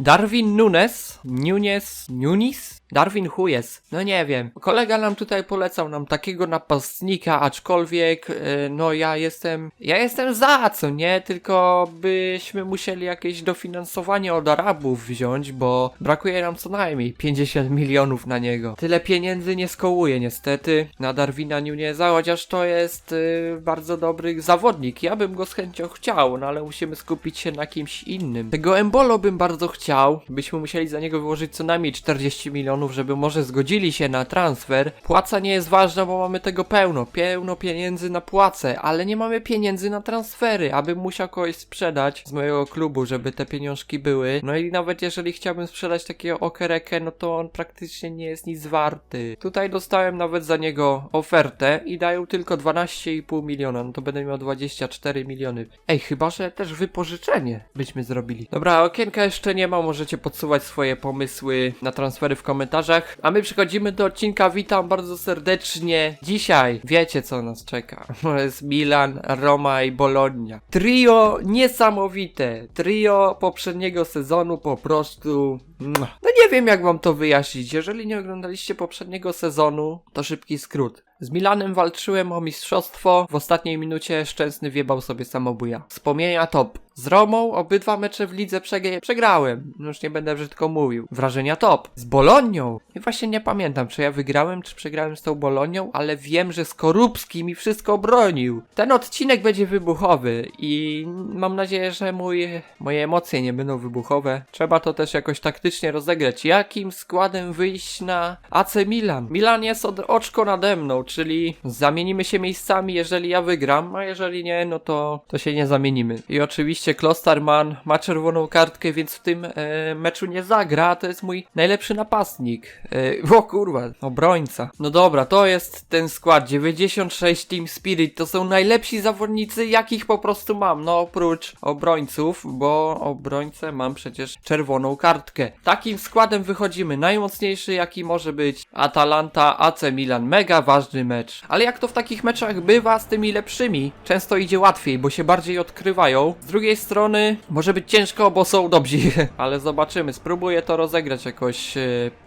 Darwin Nunes, Nunes, Nunis? Darwin Huyes, no nie wiem. Kolega nam tutaj polecał nam takiego napastnika, aczkolwiek, e, no ja jestem, ja jestem za, co nie? Tylko byśmy musieli jakieś dofinansowanie od Arabów wziąć, bo brakuje nam co najmniej 50 milionów na niego. Tyle pieniędzy nie skołuje niestety na Darwina Nuneza, chociaż to jest e, bardzo dobry zawodnik. Ja bym go z chęcią chciał, no ale musimy skupić się na kimś innym. Tego Embolo bym bardzo chciał, byśmy musieli za niego wyłożyć co najmniej 40 milionów, żeby może zgodzili się na transfer. Płaca nie jest ważna, bo mamy tego pełno, pełno pieniędzy na płacę, ale nie mamy pieniędzy na transfery, abym musiał kogoś sprzedać z mojego klubu, żeby te pieniążki były. No i nawet jeżeli chciałbym sprzedać takiego okerekę, no to on praktycznie nie jest nic warty. Tutaj dostałem nawet za niego ofertę i dają tylko 12,5 miliona, no to będę miał 24 miliony. Ej, chyba, że też wypożyczenie byśmy zrobili. Dobra, okienka jeszcze nie ma, możecie podsuwać swoje pomysły na transfery w komentarzach, a my przechodzimy do odcinka, witam bardzo serdecznie. Dzisiaj wiecie co nas czeka, to jest Milan, Roma i Bologna. Trio niesamowite, trio poprzedniego sezonu po prostu... No nie wiem jak wam to wyjaśnić, jeżeli nie oglądaliście poprzedniego sezonu, to szybki skrót. Z Milanem walczyłem o mistrzostwo, w ostatniej minucie Szczęsny wjebał sobie samobuja. Wspomnienia top. Z Romą obydwa mecze w lidze przege- przegrałem. Już nie będę brzydko mówił. Wrażenia top. Z Bolonią. I właśnie nie pamiętam, czy ja wygrałem, czy przegrałem z tą Bolonią, ale wiem, że Skorupski mi wszystko bronił. Ten odcinek będzie wybuchowy i mam nadzieję, że mój, moje emocje nie będą wybuchowe. Trzeba to też jakoś taktycznie rozegrać. Jakim składem wyjść na AC Milan? Milan jest od oczko nade mną, czyli zamienimy się miejscami, jeżeli ja wygram, a jeżeli nie, no to, to się nie zamienimy. I oczywiście Klosterman ma czerwoną kartkę, więc w tym e, meczu nie zagra, to jest mój najlepszy napastnik. E, o kurwa, obrońca. No dobra, to jest ten skład, 96 Team Spirit, to są najlepsi zawodnicy, jakich po prostu mam, no oprócz obrońców, bo obrońcę mam przecież czerwoną kartkę. Takim składem wychodzimy, najmocniejszy jaki może być Atalanta, AC Milan, mega ważny mecz. Ale jak to w takich meczach bywa z tymi lepszymi, często idzie łatwiej, bo się bardziej odkrywają. Z drugiej strony może być ciężko, bo są dobrzy, ale zobaczymy. Spróbuję to rozegrać jakoś e,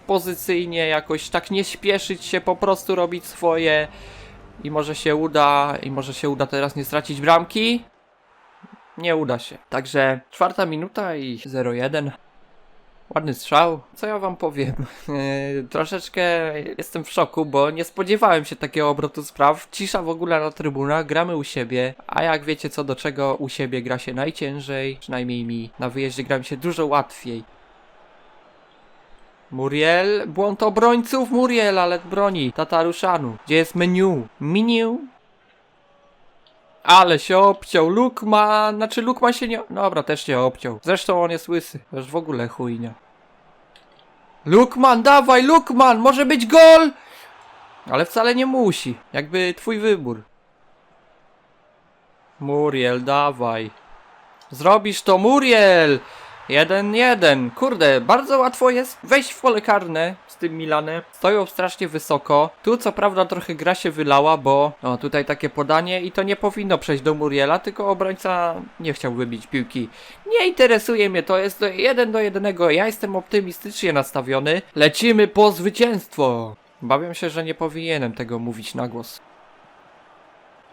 pozycyjnie, jakoś tak nie śpieszyć się, po prostu robić swoje i może się uda, i może się uda teraz nie stracić bramki. Nie uda się. Także czwarta minuta i 0-1. Ładny strzał. Co ja wam powiem? Yy, troszeczkę jestem w szoku, bo nie spodziewałem się takiego obrotu spraw. Cisza w ogóle na trybunach, gramy u siebie, a jak wiecie co do czego u siebie gra się najciężej, przynajmniej mi. Na wyjeździe gra mi się dużo łatwiej. Muriel, błąd obrońców, Muriel, ale broni Tataruszanu. Gdzie jest menu? Menu? Ale się obciął, Lukman, znaczy Lukman się nie... Dobra, też się obciął. Zresztą on jest łysy, już w ogóle chujnia. Lukman, dawaj, Lukman, może być gol! Ale wcale nie musi, jakby twój wybór. Muriel, dawaj. Zrobisz to, Muriel! Jeden, jeden. Kurde, bardzo łatwo jest wejść w pole karne z tym Milanem. Stoją strasznie wysoko. Tu co prawda trochę gra się wylała, bo o, tutaj takie podanie i to nie powinno przejść do Muriela, tylko obrońca nie chciał wybić piłki. Nie interesuje mnie to, jest to jeden do jednego. Ja jestem optymistycznie nastawiony. Lecimy po zwycięstwo. Bawię się, że nie powinienem tego mówić na głos.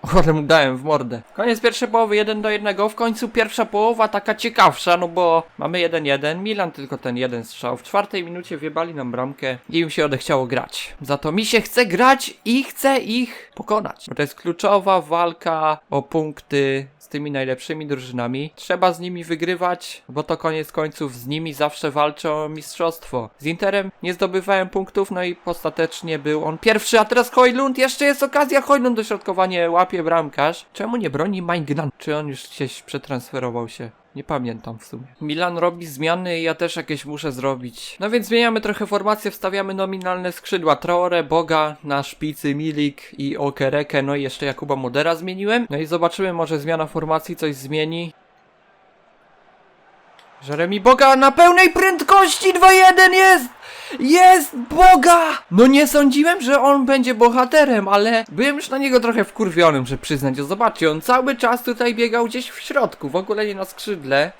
Ale mu dałem w mordę. Koniec pierwszej połowy 1 do 1. W końcu pierwsza połowa taka ciekawsza, no bo mamy 1-1. Milan tylko ten jeden strzał. W czwartej minucie wjebali nam bramkę i im się odechciało grać. Za to mi się chce grać i chcę ich pokonać. Bo to jest kluczowa walka o punkty z tymi najlepszymi drużynami. Trzeba z nimi wygrywać, bo to koniec końców z nimi zawsze walczą o mistrzostwo. Z Interem nie zdobywałem punktów, no i ostatecznie był on pierwszy, a teraz Hojlund, jeszcze jest okazja, Hojlund dośrodkowanie łapie bramkarz. Czemu nie broni Maingnan? Czy on już gdzieś przetransferował się? Nie pamiętam w sumie. Milan robi zmiany i ja też jakieś muszę zrobić. No więc zmieniamy trochę formację, wstawiamy nominalne skrzydła. Traore, Boga, na szpicy Milik i Okereke, no i jeszcze Jakuba Modera zmieniłem. No i zobaczymy, może zmiana formacji coś zmieni. Jeremy Boga na pełnej prędkości 2-1 jest! Jest Boga! No nie sądziłem, że on będzie bohaterem, ale byłem już na niego trochę wkurwiony, muszę przyznać. O, Zobaczcie, on cały czas tutaj biegał gdzieś w środku, w ogóle nie na skrzydle.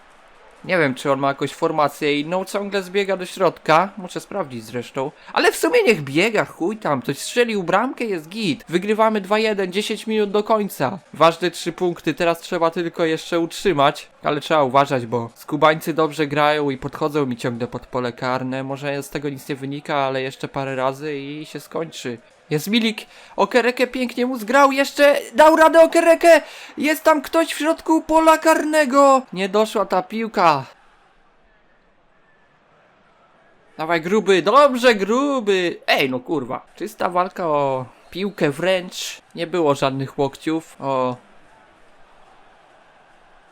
Nie wiem, czy on ma jakąś formację inną, ciągle zbiega do środka. Muszę sprawdzić zresztą. Ale w sumie niech biega, chuj tam. Ktoś strzelił bramkę, jest git. Wygrywamy 2-1, 10 minut do końca. Ważne 3 punkty, teraz trzeba tylko jeszcze utrzymać. Ale trzeba uważać, bo skubańcy dobrze grają i podchodzą mi ciągle pod pole karne. Może z tego nic nie wynika, ale jeszcze parę razy i się skończy. Jest Milik, Okerekę pięknie mu zgrał, jeszcze dał radę Okerekę! Jest tam ktoś w środku pola karnego! Nie doszła ta piłka. Dawaj gruby, dobrze gruby! Ej no kurwa, czysta walka o piłkę wręcz. Nie było żadnych łokciów, o...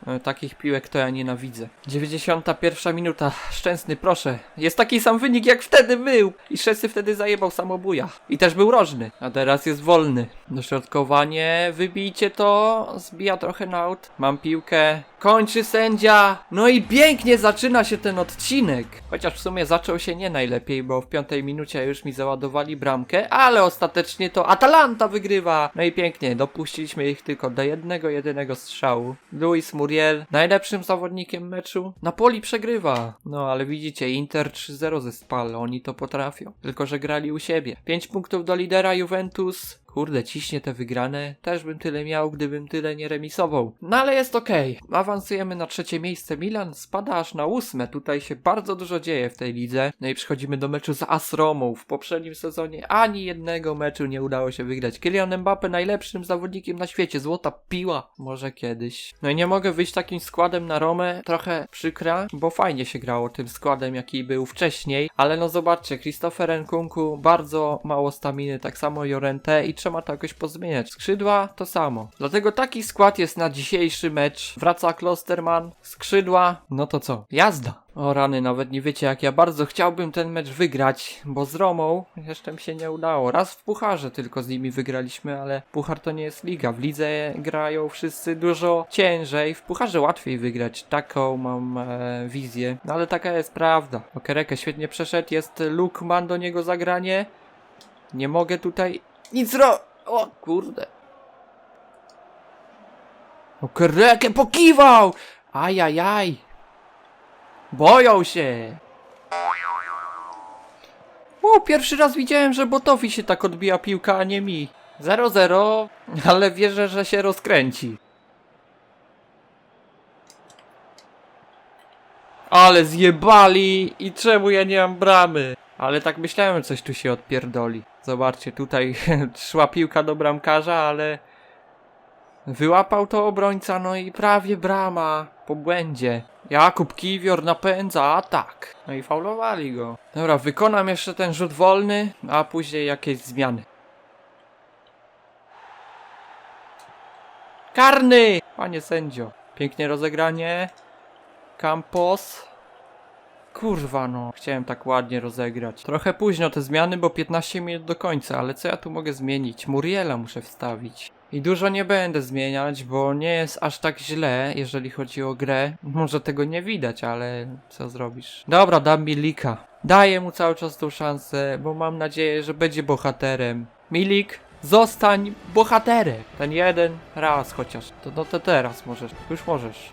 E, Takich piłek to ja nienawidzę. 91 minuta. Szczęsny, proszę. Jest taki sam wynik jak wtedy był. I Szczęsny wtedy zajebał samobuja. I też był rożny. A teraz jest wolny. Dośrodkowanie. Wybijcie to. Zbija trochę naut. Mam piłkę. Kończy sędzia. No i pięknie zaczyna się ten odcinek. Chociaż w sumie zaczął się nie najlepiej, bo w piątej minucie już mi załadowali bramkę, ale ostatecznie to Atalanta wygrywa. No i pięknie, dopuściliśmy ich tylko do jednego, jedynego strzału. Luis Muriel, najlepszym zawodnikiem meczu. Napoli przegrywa. No ale widzicie, Inter 3-0 ze Spal, oni to potrafią. Tylko, że grali u siebie. 5 punktów do lidera Juventus. Kurde, ciśnie te wygrane. Też bym tyle miał, gdybym tyle nie remisował. No ale jest okej. Awansujemy na trzecie miejsce. Milan spada aż na ósme. Tutaj się bardzo dużo dzieje w tej lidze. No i przechodzimy do meczu z AS Romą. W poprzednim sezonie ani jednego meczu nie udało się wygrać. Kylian Mbappe najlepszym zawodnikiem na świecie. Złota piła. Może kiedyś. No i nie mogę wyjść takim składem na Romę. Trochę przykra, bo fajnie się grało tym składem, jaki był wcześniej. Ale no zobaczcie, Christopher Nkunku bardzo mało staminy, tak samo Jorente i trzeba to jakoś pozmieniać. Skrzydła to samo. Dlatego taki skład jest na dzisiejszy mecz. Wraca Klosterman, skrzydła, no to co? Jazda! O rany, nawet nie wiecie jak ja bardzo chciałbym ten mecz wygrać, bo z Romą jeszcze mi się nie udało. Raz w pucharze tylko z nimi wygraliśmy, ale puchar to nie jest liga. W lidze grają wszyscy dużo ciężej, w pucharze łatwiej wygrać. Taką mam e, wizję, no ale taka jest prawda. Okereke świetnie przeszedł, jest Lukman do niego zagranie. Nie mogę tutaj nic ro... O kurde. Okereke pokiwał! Ajajaj. Boją się. O, pierwszy raz widziałem, że botowi się tak odbija piłka, a nie mi. 0-0, ale wierzę, że się rozkręci. Ale zjebali i czemu ja nie mam bramy? Ale tak myślałem, coś tu się odpierdoli. Zobaczcie, tutaj szła piłka do bramkarza, ale wyłapał to obrońca, no i prawie brama po błędzie. Jakub Kiwior napędza atak. No i faulowali go. Dobra, wykonam jeszcze ten rzut wolny, a później jakieś zmiany. Karny! Panie sędzio. Pięknie rozegranie. Campos. Kurwa no, chciałem tak ładnie rozegrać. Trochę późno te zmiany, bo 15 minut do końca, ale co ja tu mogę zmienić? Muriela muszę wstawić. I dużo nie będę zmieniać, bo nie jest aż tak źle, jeżeli chodzi o grę. Może tego nie widać, ale co zrobisz? Dobra, dam Milika. Daję mu cały czas tą szansę, bo mam nadzieję, że będzie bohaterem. Milik, zostań bohaterem. Ten jeden raz chociaż. To, no to teraz możesz, już możesz.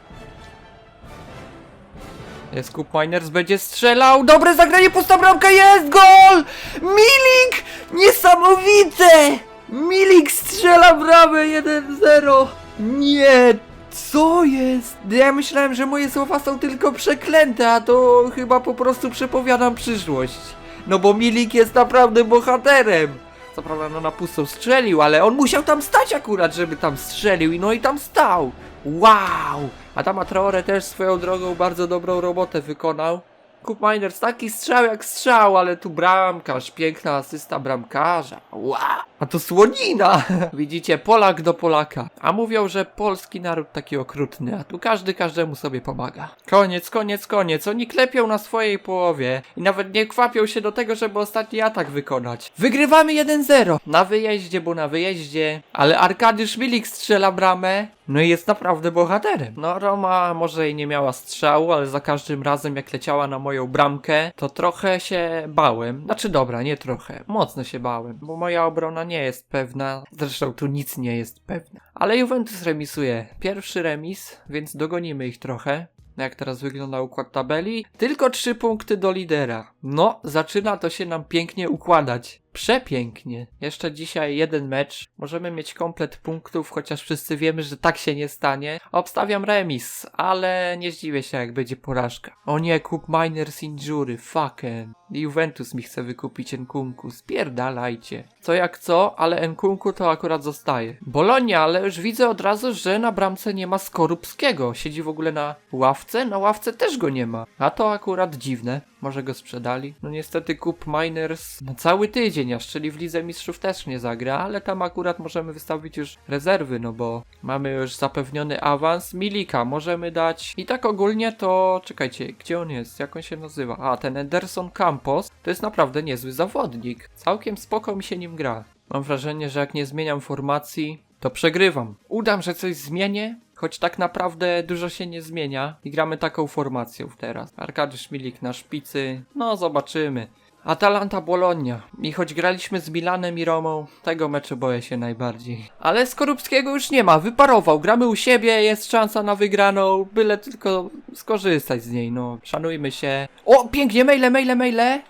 Kup Miners, będzie strzelał. Dobre zagranie, pusta bramka, jest gol! Milik! Niesamowite! Milik strzela bramę 1-0. Nie, co jest? Ja myślałem, że moje słowa są tylko przeklęte, a to chyba po prostu przepowiadam przyszłość. No bo Milik jest naprawdę bohaterem. Co prawda no na pustą strzelił, ale on musiał tam stać akurat, żeby tam strzelił i no i tam stał. Wow! Adama Traore też swoją drogą bardzo dobrą robotę wykonał. Kup Miners taki strzał jak strzał, ale tu bramkarz, piękna asysta bramkarza. Wow! A to słonina! Widzicie, Polak do Polaka. A mówią, że polski naród taki okrutny, a tu każdy każdemu sobie pomaga. Koniec, koniec, koniec. Oni klepią na swojej połowie i nawet nie kwapią się do tego, żeby ostatni atak wykonać. Wygrywamy 1-0. Na wyjeździe, bo na wyjeździe. Ale Arkadiusz Milik strzela bramę. No i jest naprawdę bohaterem. No Roma może i nie miała strzału, ale za każdym razem jak leciała na moją bramkę, to trochę się bałem. Znaczy dobra, nie trochę. Mocno się bałem, bo moja obrona nie jest pewna. Zresztą tu nic nie jest pewne. Ale Juventus remisuje. Pierwszy remis, więc dogonimy ich trochę. jak teraz wygląda układ tabeli. Tylko 3 punkty do lidera. No, zaczyna to się nam pięknie układać. Przepięknie. Jeszcze dzisiaj jeden mecz. Możemy mieć komplet punktów, chociaż wszyscy wiemy, że tak się nie stanie. Obstawiam remis, ale nie zdziwię się, jak będzie porażka. O nie, kup Miners Injury, fucking. Juventus mi chce wykupić Nkunku, spierdalajcie. Co jak co, ale Nkunku to akurat zostaje. Bolonia, ale już widzę od razu, że na bramce nie ma Skorupskiego. Siedzi w ogóle na ławce? Na ławce też go nie ma. A to akurat dziwne. Może go sprzedali? No niestety kup Miners na cały tydzień, aż czyli w Lidze Mistrzów też nie zagra, ale tam akurat możemy wystawić już rezerwy, no bo mamy już zapewniony awans. Milika możemy dać. I tak ogólnie to, czekajcie, gdzie on jest? Jak on się nazywa? A, ten Ederson Campos to jest naprawdę niezły zawodnik. Całkiem spoko mi się nim gra. Mam wrażenie, że jak nie zmieniam formacji, to przegrywam. Udam, że coś zmienię, choć tak naprawdę dużo się nie zmienia i gramy taką formacją teraz. Arkadiusz Milik na szpicy, no zobaczymy. Atalanta Bologna. I choć graliśmy z Milanem i Romą, tego meczu boję się najbardziej. Ale Skorupskiego już nie ma, wyparował. Gramy u siebie, jest szansa na wygraną, byle tylko skorzystać z niej, no. Szanujmy się. O, pięknie, maile, maile, maile.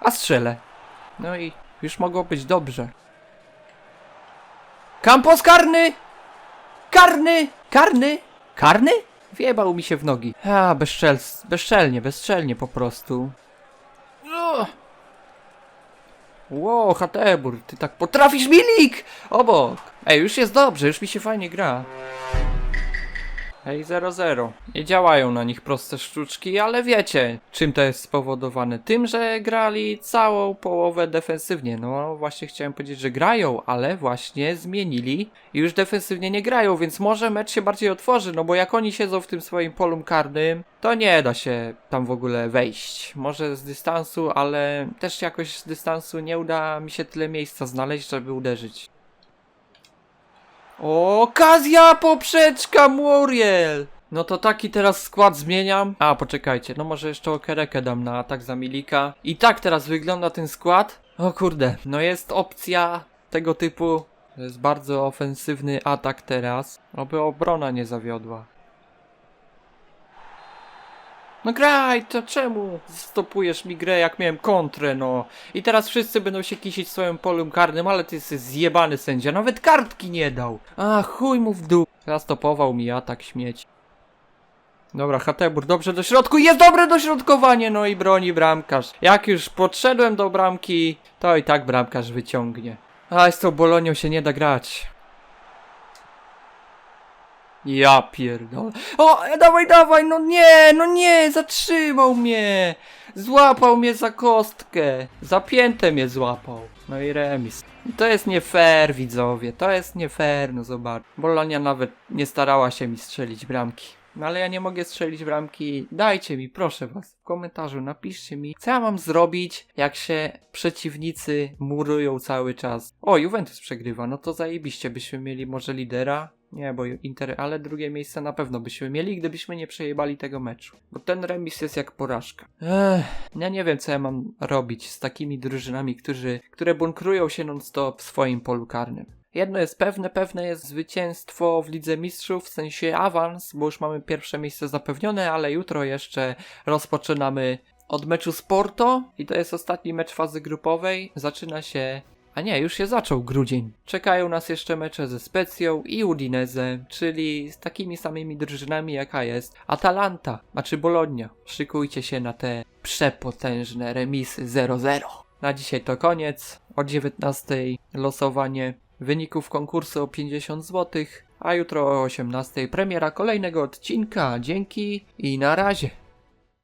A strzelę. No i już mogło być dobrze. Campos karny! Karny! Karny! Karny? Wjebał mi się w nogi. A, bezczel, bezczelnie, bezczelnie po prostu. Ło, Hatebur, ty tak potrafisz, Milik! Obok! Ej, już jest dobrze, już mi się fajnie gra. Ej, 0-0. Nie działają na nich proste sztuczki, ale wiecie, czym to jest spowodowane? Tym, że grali całą połowę defensywnie. No, właśnie chciałem powiedzieć, że grają, ale właśnie zmienili i już defensywnie nie grają, więc może mecz się bardziej otworzy, no bo jak oni siedzą w tym swoim polum karnym, to nie da się tam w ogóle wejść. Może z dystansu, ale też jakoś z dystansu nie uda mi się tyle miejsca znaleźć, żeby uderzyć. Okazja poprzeczka Muriel! No to taki teraz skład zmieniam. A, poczekajcie, no może jeszcze Okerekę dam na atak za Milika. I tak teraz wygląda ten skład. O kurde, no jest opcja tego typu. To jest bardzo ofensywny atak teraz. Oby obrona nie zawiodła. No graj, to czemu stopujesz mi grę, jak miałem kontrę, no? I teraz wszyscy będą się kisić swoim polem karnym, ale ty jesteś zjebany sędzia, nawet kartki nie dał. A, chuj mu w dół. Zastopował mi atak śmieć. Dobra, Hatebur, dobrze do środku, jest dobre dośrodkowanie, no i broni bramkarz. Jak już podszedłem do bramki, to i tak bramkarz wyciągnie. A, z tą Bolonią się nie da grać. Ja pierdolę. O, e, dawaj, dawaj, no nie, no nie, zatrzymał mnie. Złapał mnie za kostkę. Zapięte mnie złapał. No i remis. To jest nie fair, widzowie, to jest nie fair, no zobacz. Bolonia nawet nie starała się mi strzelić bramki. No ale ja nie mogę strzelić bramki. Dajcie mi, proszę was, w komentarzu napiszcie mi, co ja mam zrobić, jak się przeciwnicy murują cały czas. O, Juventus przegrywa, no to zajebiście, byśmy mieli może lidera. Nie, bo Inter, ale drugie miejsce na pewno byśmy mieli, gdybyśmy nie przejebali tego meczu. Bo ten remis jest jak porażka. Ech, ja nie wiem, co ja mam robić z takimi drużynami, którzy, które bunkrują się non-stop w swoim polu karnym. Jedno jest pewne, pewne jest zwycięstwo w Lidze Mistrzów, w sensie awans, bo już mamy pierwsze miejsce zapewnione, ale jutro jeszcze rozpoczynamy od meczu z Porto i to jest ostatni mecz fazy grupowej. Zaczyna się a nie, już się zaczął grudzień. Czekają nas jeszcze mecze ze Specją i Udinese, czyli z takimi samymi drużynami jaka jest Atalanta, a czy Bologna. Szykujcie się na te przepotężne remisy 0-0. Na dzisiaj to koniec. O 19 losowanie wyników konkursu o 50 zł, a jutro o 18 premiera kolejnego odcinka. Dzięki i na razie.